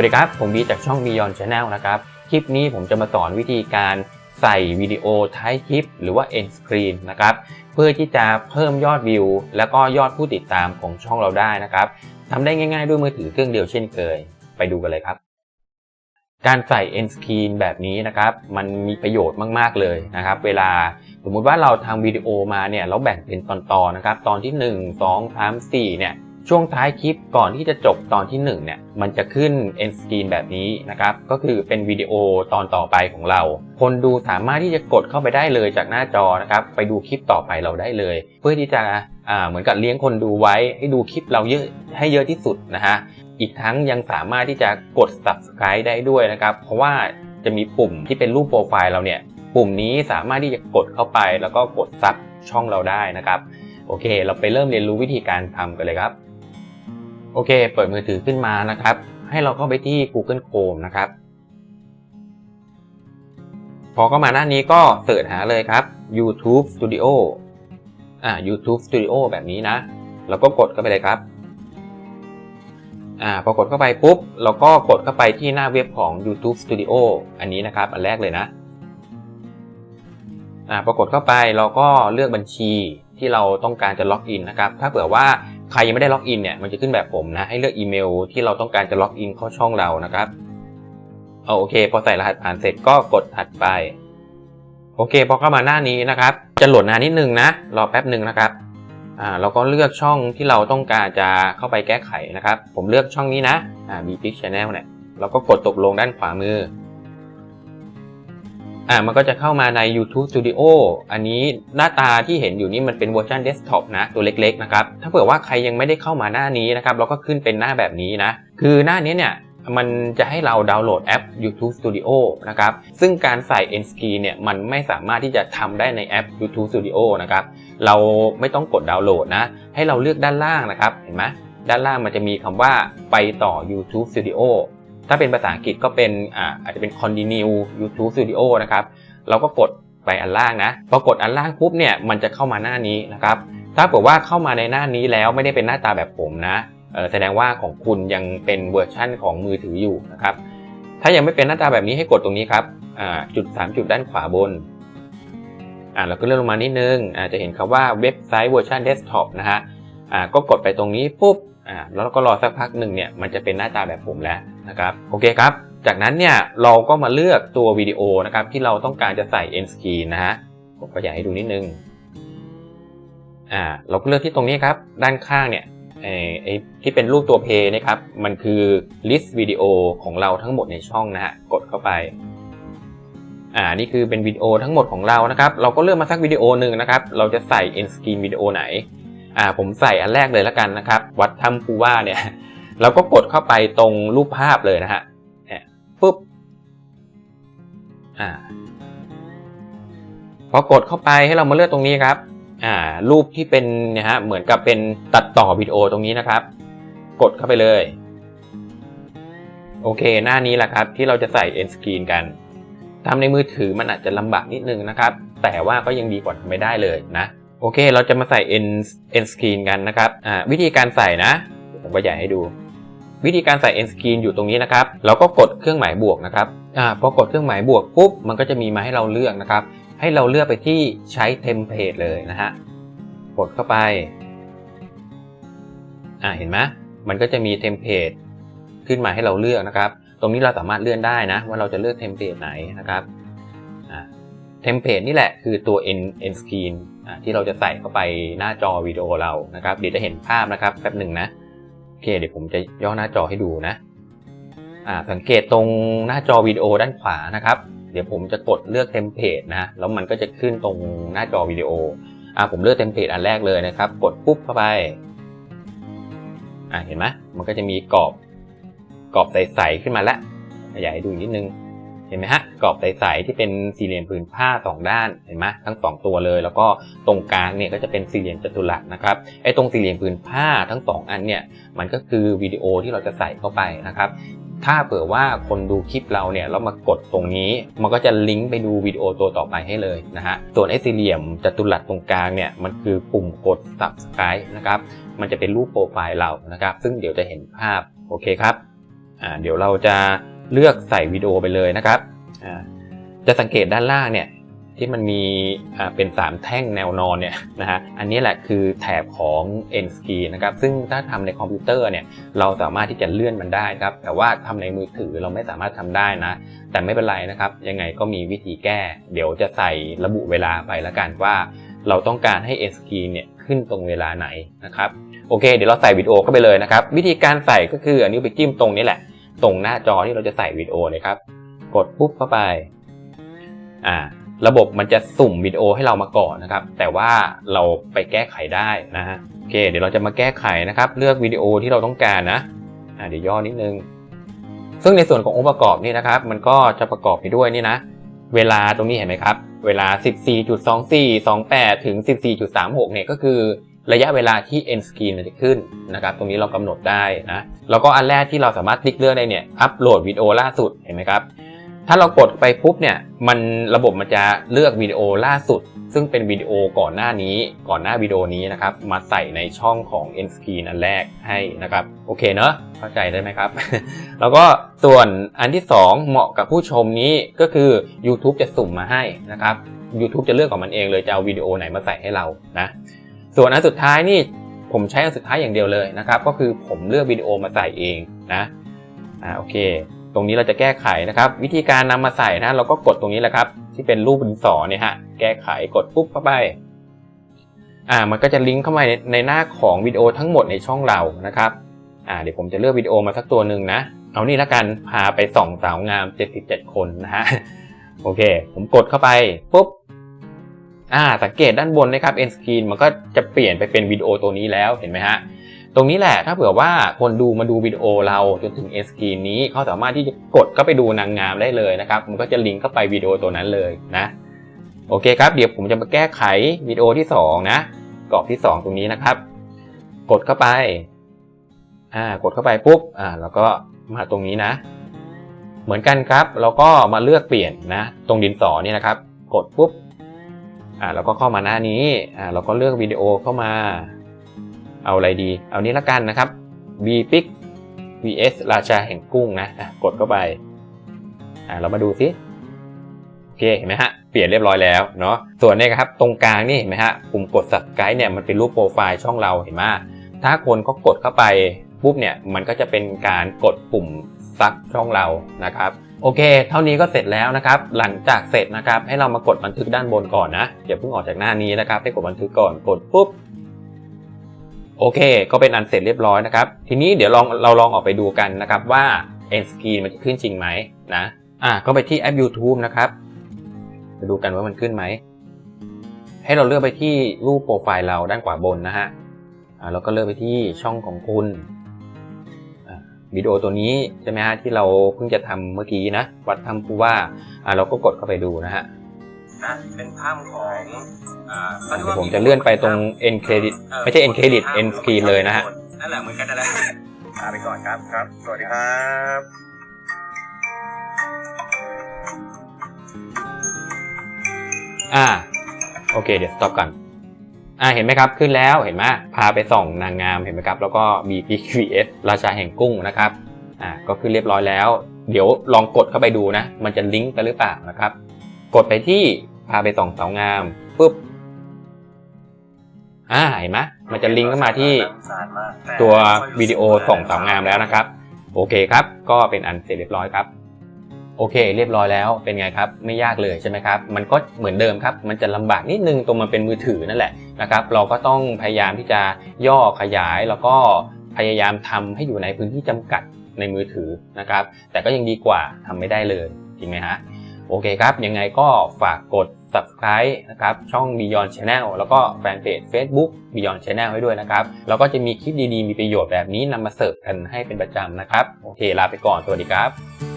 วัสดีครับ ผมบีจากช่อง Beyond Channel นะครับ คลิปนี้ผมจะมาสอนวิธีการใส่วิดีโอท้ายคลิป หรือว่า end screen นะครับ เพื่อที่จะเพิ่มยอดวิว แล้วก็ยอดผู้ติดตามของช่องเราได้นะครับทำได้ง่ายๆด้วยมือถือเครื่องเดียวเช่นเคย ไปดูกันเลยครับ การใส่ end screen แบบนี้นะครับ มันมีประโยชน์มากๆเลยนะครับ เวลาสมมุติว่าเราทำวิดีโอมาเนี่ยเราแบ่งเป็นตอนๆนะครับ ตอนที่ 1 2 3 4เนี่ย ช่วงท้ายคลิปก่อนที่จะจบตอนที่1เนี่ยมันจะขึ้น end screen แบบนี้นะครับ ก็คือเป็นวิดีโอตอนต่อไปของเรา คนดูสามารถที่จะกดเข้าไปได้เลยจากหน้าจอนะครับ ไปดูคลิปต่อไปเราได้เลย เพื่อที่จะอ่าเหมือนกับเลี้ยงคนดูไว้ให้ดูคลิปเราเยอะให้เยอะที่สุดนะฮะอีกทั้งยังสามารถที่จะกด subscribe ได้ด้วยนะครับ เพราะว่าจะมีปุ่มที่เป็นรูปโปรไฟล์เราเนี่ยปุ่มนี้สามารถที่จะกดเข้าไปแล้วก็กดซับช่องเราได้นะครับ โอเค เราไปเริ่มเรียนรู้วิธีการทำกันเลยครับ โอเค เปิดมือถือขึ้นมานะครับ ให้เราเข้าไปที่ Google Chrome นะครับ พอเข้ามาหน้านี้ก็เสิร์ชหาเลยครับ YouTube Studio อ่า YouTube Studio แบบนี้นะ แล้วก็กดเข้าไปเลยครับ อ่า พอกดเข้าไปปุ๊บ เราก็กดเข้าไปที่หน้าเว็บของ YouTube Studio อันนี้นะครับ อันแรกเลยนะ อ่า พอกดเข้าไปเราก็เลือกบัญชีที่เราต้องการจะล็อกอินนะครับ ถ้าเผื่อว่า ใครยังไม่ได้ล็อกอินเนี่ยมันจะขึ้นแบบผมนะให้เลือกอีเมลที่เราต้องการจะล็อกอินเข้าช่องเรานะครับเอาโอเค พอใส่รหัสผ่านเสร็จก็กดถัดไป โอเค พอเข้ามาหน้านี้นะครับ จะโหลดนานนิดนึงนะรอแป๊บหนึ่งนะครับอ่าเราก็เลือกช่องที่เราต้องการจะเข้าไปแก้ไขนะครับ ผมเลือกช่องนี้นะอ่า b p i x Channel เนี่ยเราก็กดตกลงด้านขวามือ อ่ามันก็จะเข้ามาใน YouTube Studio อันนี้หน้าตาที่เห็นอยู่นี่มันเป็นเวอร์ชันเดสก์ท็อปนะตัวเล็กๆนะครับถ้าเผื่อว่าใครยังไม่ได้เข้ามาหน้านี้นะครับเราก็ขึ้นเป็นหน้าแบบนี้นะ คือหน้านี้เนี่ยมันจะให้เราดาวน์โหลดแอป YouTube Studio นะครับ ซึ่งการใส่ End Screen เนี่ย มันไม่สามารถที่จะทำได้ในแอป YouTube Studio นะครับ เราไม่ต้องกดดาวน์โหลดนะ ให้เราเลือกด้านล่างนะครับ เห็นไหมด้านล่างมันจะมีคำว่าไปต่อ YouTube Studio ถ้าเป็นภาษาอังกฤษก็เป็นอ่าอาจจะเป็น continue YouTube Studio นะครับ เราก็กดไปอันล่างนะ พอกดอันล่างปุ๊บเนี่ย มันจะเข้ามาหน้านี้นะครับ ถ้าเกิดว่าเข้ามาในหน้านี้แล้วไม่ได้เป็นหน้าตาแบบผมนะแสดงว่าของคุณยังเป็นเวอร์ชั่นของมือถืออยู่นะครับ ถ้ายังไม่เป็นหน้าตาแบบนี้ให้กดตรงนี้ครับจุด 3 จุดด้านขวาบนอ่าเราก็เลื่อนลงมานิดนึงอ่าจะเห็นคำว่าเว็บไซต์เวอร์ชันเดสก์ท็อปนะฮะอ่าก็กดไปตรงนี้ปุ๊บอ่าแล้วก็รอสักพักหนึ่งเนี่ยมันจะเป็นหน้าตาแบบผมแล้ว นะครับโอเคครับ จากนั้นเนี่ยเราก็มาเลือกตัววิดีโอนะครับที่เราต้องการจะใส่ end screen นะฮะผมก็อยากให้ดูนิดนึงอ่าเราก็เลือกที่ตรงนี้ครับ ด้านข้างเนี่ยไอ้ไอที่เป็นรูปตัวเพย์นะครับ มันคือ list วิดีโอของเราทั้งหมดในช่องนะฮะกดเข้าไปอ่านี่คือเป็นวิดีโอทั้งหมดของเรานะครับ เราก็เลือกมาสักวิดีโอหนึ่งนะครับ เราจะใส่ end screen วิดีโอไหนอ่าผมใส่อันแรกเลยแล้วกันนะครับ วัดถ้ำภูว่าเนี่ย เราก็กดเข้าไปตรงรูปภาพเลยนะฮะเนี่ยปุ๊บอ่าพอกดเข้าไปให้เรามาเลือกตรงนี้ครับอ่ารูปที่เป็นนี่ยฮะเหมือนกับเป็นตัดต่อวิดีโอตรงนี้นะครับ กดเข้าไปเลยโอเค หน้านี้แหละครับที่เราจะใส่ end screen กันทำในมือถือมันอาจจะลำบากนิดนึงนะครับ แต่ว่าก็ยังดีกว่าทำไม่ได้เลยนะ โอเค เราจะมาใส่ end end screen กันนะครับ อ่า วิธีการใส่นะเดี๋ยวผมก็ใหญ่ให้ดู วิธีการใส่ end screen อยู่ตรงนี้นะครับเราก็กดเครื่องหมายบวกนะครับอ่าพอกดเครื่องหมายบวกปุ๊บมันก็จะมีมาให้เราเลือกนะครับ ให้เราเลือกไปที่ใช้เทมเพลตเลยนะฮะกดเข้าไปอ่าเห็นไหมมันก็จะมีเทมเพลตขึ้นมาให้เราเลือกนะครับ ตรงนี้เราสามารถเลื่อนได้นะ ว่าเราจะเลือกเทมเพลตไหนนะครับอ่าเทมเพลตนี่แหละคือตัว end end screen อ่าที่เราจะใส่เข้าไปหน้าจอวิดีโอเรานะครับเดี๋ยวจะเห็นภาพนะครับแป๊บหนึ่งนะ อเคเดี๋ยวผมจะย่อหน้าจอให้ดูนะอ่าสังเกตตรงหน้าจอวิดีโอด้านขวานะครับ เดี๋ยวผมจะกดเลือกเทมเพลตนะแล้วมันก็จะขึ้นตรงหน้าจอวิดีโออ่าผมเลือกเทมเพลตอันแรกเลยนะครับ กดปุ๊บเข้าไปอ่าเห็นไหมมันก็จะมีกรอบกรอบใสๆขึ้นมาแล้วขยายให้ดูนิดนึง เห็นไหมฮะกรอบใสๆที่เป็นสี่เหลี่ยมผืนผ้าสองด้านเห็นไหมทั้งสองตัวเลย แล้วก็ตรงกลางเนี่ยก็จะเป็นสี่เหลี่ยมจัตุรัสนะครับไอ้ตรงสี่เหลี่ยมผืนผ้าทั้งสองอันเนี่ยมันก็คือวิดีโอที่เราจะใส่เข้าไปนะครับถ้าเผื่อว่าคนดูคลิปเราเนี่ยแล้วมากดตรงนี้ มันก็จะลิงก์ไปดูวิดีโอตัวต่อไปให้เลยนะฮะส่วนไอ้สี่เหลี่ยมจัตุรัสตรงกลางเนี่ยมันคือปุ่มกด subscribe นะครับมันจะเป็นรูปโปรไฟล์เรานะครับ ซึ่งเดี๋ยวจะเห็นภาพโอเคครับอ่าเดี๋ยวเราจะ เลือกใส่วิดีโอไปเลยนะครับอ่าจะสังเกตด้านล่างเนี่ยที่มันมีอ่าเป็น 3 แท่งแนวนอนเนี่ยนะฮะอันนี้แหละคือแถบของ End Screen นะครับซึ่งถ้าทำในคอมพิวเตอร์เนี่ยเราสามารถที่จะเลื่อนมันได้ครับ แต่ว่าทำในมือถือเราไม่สามารถทำได้นะ แต่ไม่เป็นไรนะครับ ยังไงก็มีวิธีแก้ เดี๋ยวจะใส่ระบุเวลาไปแล้วกันว่า เราต้องการให้ End Screen เนี่ยขึ้นตรงเวลาไหนนะครับโอเค เดี๋ยวเราใส่วิดีโอเข้าไปเลยนะครับ วิธีการใส่ก็คืออันนี้ไปจิ้มตรงนี้แหละ ตรงหน้าจอที่เราจะใส่วิดีโอเลยครับ กดปุ๊บเข้าไปอ่าระบบมันจะสุ่มวิดีโอให้เรามาก่อนนะครับ แต่ว่าเราไปแก้ไขได้นะฮะโอเค เดี๋ยวเราจะมาแก้ไขนะครับ เลือกวิดีโอที่เราต้องการนะอ่าเดี๋ยวย่อนิดนึง ซึ่งในส่วนขององค์ประกอบนี่นะครับ มันก็จะประกอบไปด้วยนี่นะ เวลาตรงนี้เห็นไหมครับ เวลา 14.2428 ถึง 14.36 เนี่ยก็คือ ระยะเวลาที่ end screen มันจะขึ้นนะครับ ตรงนี้เรากำหนดได้นะ แล้วก็อันแรกที่เราสามารถติ๊กเลือกได้เนี่ย อัปโหลดวิดีโอล่าสุด เห็นไหมครับ ถ้าเรากดไปปุ๊บเนี่ย มันระบบมันจะเลือกวิดีโอล่าสุด ซึ่งเป็นวิดีโอก่อนหน้านี้ ก่อนหน้าวิดีโอนี้นะครับ มาใส่ในช่องของ end screen อันแรกให้นะครับ โอเคเนอะเข้าใจได้ไหมครับ แล้วก็ส่วนอันที่ 2 เหมาะกับผู้ชมนี้ก็คือ YouTube จะสุ่มมาให้นะครับ YouTube จะเลือกของมันเองเลยจะเอาวิดีโอไหนมาใส่ให้เรานะ ส่วนอันสุดท้ายนี่ผมใช้อันสุดท้ายอย่างเดียวเลยนะครับ ก็คือผมเลือกวิดีโอมาใส่เองนะอ่าโอเค ตรงนี้เราจะแก้ไขนะครับ วิธีการนำมาใส่นะเราก็กดตรงนี้แหละครับ ที่เป็นรูปดินสอเนี่ยฮะแก้ไขกดปุ๊บเข้าไปอ่ามันก็จะลิงก์เข้ามาในในหน้าของวิดีโอทั้งหมดในช่องเรานะครับอ่าเดี๋ยวผมจะเลือกวิดีโอมาสักตัวหนึ่งนะเอานี่ละกันพาไปส่องสาวงาม 77 คนนะฮะโอเค ผมกดเข้าไปปุ๊บ อ่าสังเกตด้านบนนะครับ end screen มันก็จะเปลี่ยนไปเป็นวิดีโอตัวนี้แล้วเห็นไหมฮะตรงนี้แหละถ้าเผื่อว่าคนดูมาดูวิดีโอเราจนถึง end screen นี้เขาสามารถที่จะกดเข้าไปดูนางงามได้เลยนะครับ มันก็จะลิงก์เข้าไปวิดีโอตัวนั้นเลยนะโอเคครับเดี๋ยวผมจะมาแก้ไขวิดีโอที่ 2 นะกรอบที่ 2 ตรงนี้นะครับ กดเข้าไปอ่ากดเข้าไปปุ๊บอ่าแล้วก็มาตรงนี้นะ เหมือนกันครับ เราก็มาเลือกเปลี่ยนนะ ตรงดินสอนี่นะครับ กดปุ๊บ อ่าเราก็เข้ามาหน้านี้อ่าเราก็เลือกวิดีโอเข้ามา เอาอะไรดี เอานี้ละกันนะครับ b p i c vs ราชาแห่งกุ้งนะะกดเข้าไปอ่าเรามาดูซิโอเคเห็นไหมฮะเปลี่ยนเรียบร้อยแล้วเนาะส่วนนี้ครับตรงกลางนี่เห็นไหมฮะปุ่มกด subscribe เนี่ยมันเป็นรูปโปรไฟล์ช่องเราเห็นไหมถ้าคนก็กดเข้าไปปุ๊บเนี่ยมันก็จะเป็นการกดปุ่มซับช่องเรานะครับ โอเค เท่านี้ก็เสร็จแล้วนะครับ หลังจากเสร็จนะครับ ให้เรามากดบันทึกด้านบนก่อนนะอย่าเพิ่งออกจากหน้านี้นะครับ ให้กดบันทึกก่อน กดปุ๊บ โอเค ก็เป็นอันเสร็จเรียบร้อยนะครับ ทีนี้เดี๋ยวลองเราลองออกไปดูกันนะครับว่า end screen มันจะขึ้นจริงไหมนะ อะ ก็ไปที่แอป YouTube นะครับไปดูกันว่ามันขึ้นไหม ให้เราเลือกไปที่รูปโปรไฟล์เราด้านขวาบนนะฮะ อ่าเราก็เลือกไปที่ช่องของคุณ วิดีโอตัวนี้ใช่ไหมฮะที่เราเพิ่งจะทำเมื่อกี้นะวัดทำผู้ว่าอ่าเราก็กดเข้าไปดูนะฮะนะเป็นภาพของอ่าเดี๋ยวผมจะเลื่อนไปตรง end credit ไม่ใช่ end credit end screen เลยนะฮะนั่นแหละเหมือนกันนั่นแหละลาไปก่อนครับครับ สวัสดีครับอ่าโอเคเดี๋ยว stop กัน อ่าเห็นไหมครับขึ้นแล้วเห็นไหมพาไปส่องนางงามเห็นไหมครับแล้วก็ b p vs ราชาแห่งกุ้งนะครับอ่าก็ขึ้นเรียบร้อยแล้ว เดี๋ยวลองกดเข้าไปดูนะ มันจะลิงก์ไปหรือเปล่านะครับ กดไปที่พาไปส่องสาวงามปุ๊บอ่าเห็นไหมมันจะลิงก์เข้ามาที่ตัววิดีโอส่องสาวงามแล้วนะครับ โอเคครับ ก็เป็นอันเสร็จเรียบร้อยครับ โอเค เรียบร้อยแล้วเป็นไงครับ ไม่ยากเลยใช่ไหมครับ มันก็เหมือนเดิมครับ มันจะลำบากนิดนึงตรงมันเป็นมือถือนั่นแหละนะครับ เราก็ต้องพยายามที่จะย่อขยายแล้วก็พยายามทำให้อยู่ในพื้นที่จำกัดในมือถือนะครับ แต่ก็ยังดีกว่าทำไม่ได้เลยจริงไหมฮะโอเคครับ ยังไงก็ฝากกด subscribe นะครับ ช่อง Beyond Channel แล้วก็แฟนเพจ Facebook Beyond Channel ให้ด้วยนะครับ แล้วก็จะมีคลิปดีๆ มีประโยชน์แบบนี้นำมาเสิร์ฟกันให้เป็นประจำนะครับ โอเค ลาไปก่อน สวัสดีครับ